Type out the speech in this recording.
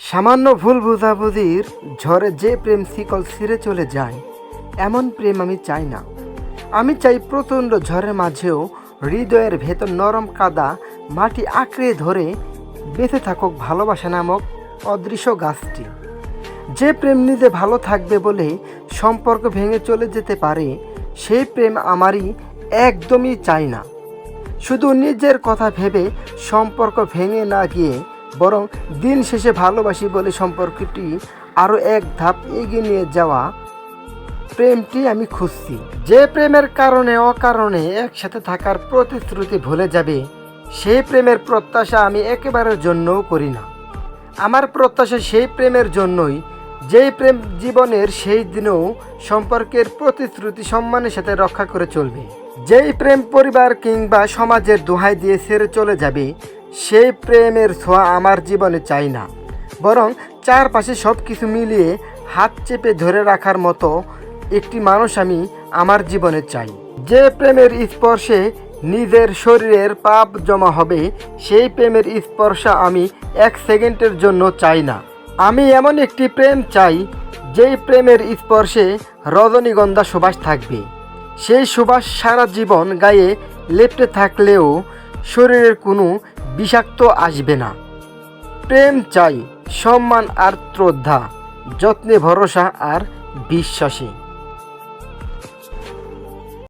সামান্য ভুল বোঝাবুঝির ঝড়ে যে প্রেম শিকল ছিঁড়ে চলে যায়, এমন প্রেম আমি চাই না। আমি চাই প্রচণ্ড ঝড়ের মাঝেও হৃদয়ের ভেতর নরম কাদা মাটি আঁকড়ে ধরে বেঁচে থাকুক ভালোবাসা নামক অদৃশ্য গাছটি। যে প্রেম নিজে ভালো থাকবে বলে সম্পর্ক ভেঙে চলে যেতে পারে, সেই প্রেম আমারই একদমই চাই না। শুধু নিজের কথা ভেবে সম্পর্ক ভেঙে না গিয়ে বরং দিন শেষে ভালোবাসি বলে সম্পর্কটি আরও এক ধাপ এগিয়ে নিয়ে যাওয়া প্রেমটি আমি খুঁজছি। যে প্রেমের কারণে অকারণে একসাথে থাকার প্রতিশ্রুতি ভুলে যাবে সেই প্রেমের প্রত্যাশা আমি একেবারের জন্যও করি না। আমার প্রত্যাশা সেই প্রেমের জন্যই, যেই প্রেম জীবনের সেই দিনেও সম্পর্কের প্রতিশ্রুতি সম্মানের সাথে রক্ষা করে চলবে। যেই প্রেম পরিবার কিংবা সমাজের দোহাই দিয়ে ছেড়ে চলে যাবে সেই প্রেমের ছোঁয়া আমার জীবনে চাই না। বরং চারপাশে সব কিছু মিলিয়ে হাত চেপে ধরে রাখার মতো একটি মানুষ আমি আমার জীবনে চাই। যে প্রেমের স্পর্শে নিজের শরীরের পাপ জমা হবে, সেই প্রেমের স্পর্শ আমি এক সেকেন্ডের জন্য চাই না। আমি এমন একটি প্রেম চাই, যেই প্রেমের স্পর্শে রজনীগন্ধা সুবাস থাকবে। সেই সুবাস সারা জীবন গায়ে লেপটে থাকলেও শরীরের কোনো বিষাক্ত আসবে না। প্রেম চাই সম্মান আর শ্রদ্ধা যত্নে ভরসা আর বিশ্বাসে।